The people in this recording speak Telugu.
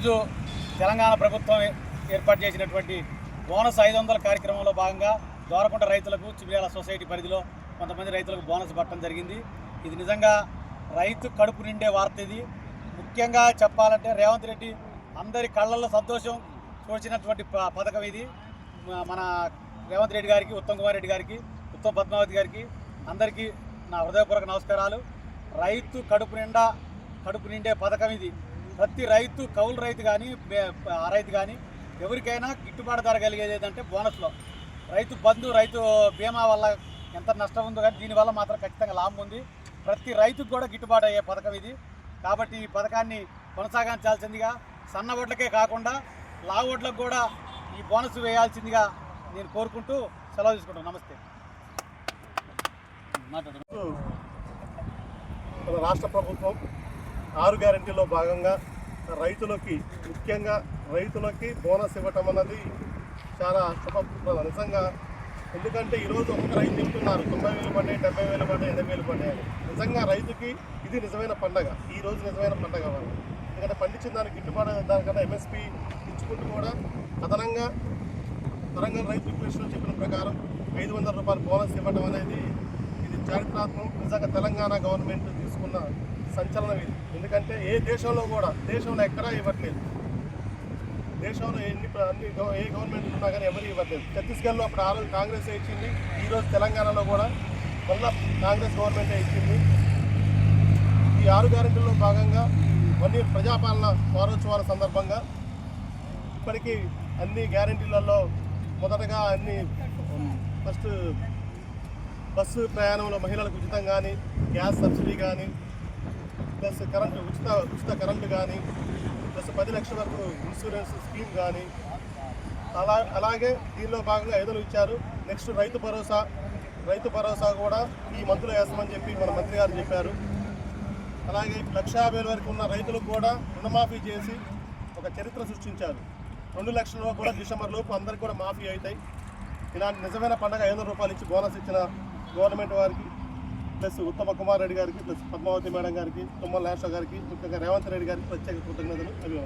ఈరోజు తెలంగాణ ప్రభుత్వం ఏర్పాటు చేసినటువంటి బోనస్ ఐదు వందల కార్యక్రమంలో భాగంగా దోరకొండ రైతులకు చిబియాల సొసైటీ పరిధిలో కొంతమంది రైతులకు బోనస్ పట్టడం జరిగింది. ఇది నిజంగా రైతు కడుపు నిండే వార్త ఇది. ముఖ్యంగా చెప్పాలంటే రేవంత్ రెడ్డి అందరి కళ్ళల్లో సంతోషం చూసినటువంటి ప- పథకం ఇది. మన రేవంత్ రెడ్డి గారికి ఉత్తమ్ కుమార్ రెడ్డి గారికి ఉత్తమ్ పద్మావతి గారికి అందరికీ నా హృదయపూర్వక నమస్కారాలు. రైతు కడుపు నిండా కడుపు నిండే పథకం ఇది. ప్రతి రైతు కౌలు రైతు కానీ ఆ రైతు కానీ ఎవరికైనా గిట్టుబాటు ధర కలిగేది ఏంటంటే బోనస్లో రైతు బంధు రైతు బీమా వల్ల ఎంత నష్టం ఉందో కానీ దీనివల్ల మాత్రం ఖచ్చితంగా లాభం ఉంది. ప్రతి రైతుకు కూడా గిట్టుబాటు అయ్యే పథకం ఇది. కాబట్టి ఈ పథకాన్ని కొనసాగించాల్సిందిగా సన్న ఓట్లకే కాకుండా లావు ఓట్లకు కూడా ఈ బోనస్ వేయాల్సిందిగా నేను కోరుకుంటూ సెలవు తీసుకుంటాను నమస్తే. రాష్ట్ర ప్రభుత్వం ఆరు గ్యారంటీలో భాగంగా రైతులకి ముఖ్యంగా రైతులకి బోనస్ ఇవ్వటం అన్నది చాలా శుభప్రదం. నిజంగా ఎందుకంటే ఈరోజు ఒక్క రైతు తింటున్నారు తొంభై వేలు పడ్డాయి డెబ్బై వేలు పడ్డాయి ఎనభై వేలు పడ్డాయి నిజంగా రైతుకి ఇది నిజమైన పండగ ఈ రోజు నిజమైన పండగ వాళ్ళు. ఎందుకంటే పండించిన దానికి గిట్టుబాటు దానికన్నా ఎంఎస్పి ఇచ్చుకుంటూ కూడా అదనంగా తెలంగాణ రైతు రిక్వెస్ట్లో చెప్పిన ప్రకారం ఐదు వందల రూపాయలు బోనస్ ఇవ్వడం అనేది ఇది చారిత్రాత్మకం. నిజంగా తెలంగాణ గవర్నమెంట్ తీసుకున్న సంచలనం ఇది. ఎందుకంటే ఏ దేశంలో కూడా దేశంలో ఎక్కడా ఇవ్వట్లేదు. దేశంలో ఎన్ని అన్ని ఏ గవర్నమెంట్ ఉన్నా కానీ ఎవరు ఇవ్వట్లేదు. ఛత్తీస్గఢ్లో అప్పుడు ఆ రోజు కాంగ్రెస్ ఇచ్చింది? ఈరోజు తెలంగాణలో కూడా మళ్ళా కాంగ్రెస్ గవర్నమెంటే ఇచ్చింది. ఈ ఆరు గ్యారెంటీల్లో భాగంగా కొన్ని ప్రజాపాలన వారోత్సవాల సందర్భంగా ఇప్పటికీ అన్ని గ్యారెంటీలలో మొదటగా అన్ని ఫస్ట్ బస్సు ప్రయాణంలో మహిళలకు ఉచితం కానీ గ్యాస్ సబ్సిడీ కానీ ప్లస్ కరెంటు ఉచిత ఉచిత కరెంటు కానీ ప్లస్ పది లక్షల వరకు ఇన్సూరెన్స్ స్కీమ్ కానీ అలా అలాగే దీనిలో భాగంగా ఐదులు ఇచ్చారు. నెక్స్ట్ రైతు భరోసా రైతు భరోసా కూడా ఈ మంత్రులు వేస్తామని చెప్పి మన మంత్రి గారు చెప్పారు. అలాగే లక్ష యాభై వరకు ఉన్న రైతులకు కూడా రుణమాఫీ చేసి ఒక చరిత్ర సృష్టించారు. రెండు లక్షల కూడా డిసెంబర్ లోపు అందరికీ కూడా మాఫీ అవుతాయి. ఇలాంటి నిజమైన పండగ ఐదు రూపాయలు ఇచ్చి బోనస్ ఇచ్చిన గవర్నమెంట్ వారికి ప్లస్ ఉత్తమ కుమార్ రెడ్డి గారికి ప్లస్ పద్మావతి మేడం గారికి తుమ్మల నేష గారికి ముఖ్యంగా రేవంత్ రెడ్డి గారికి ప్రత్యేక కృతజ్ఞతలు అవి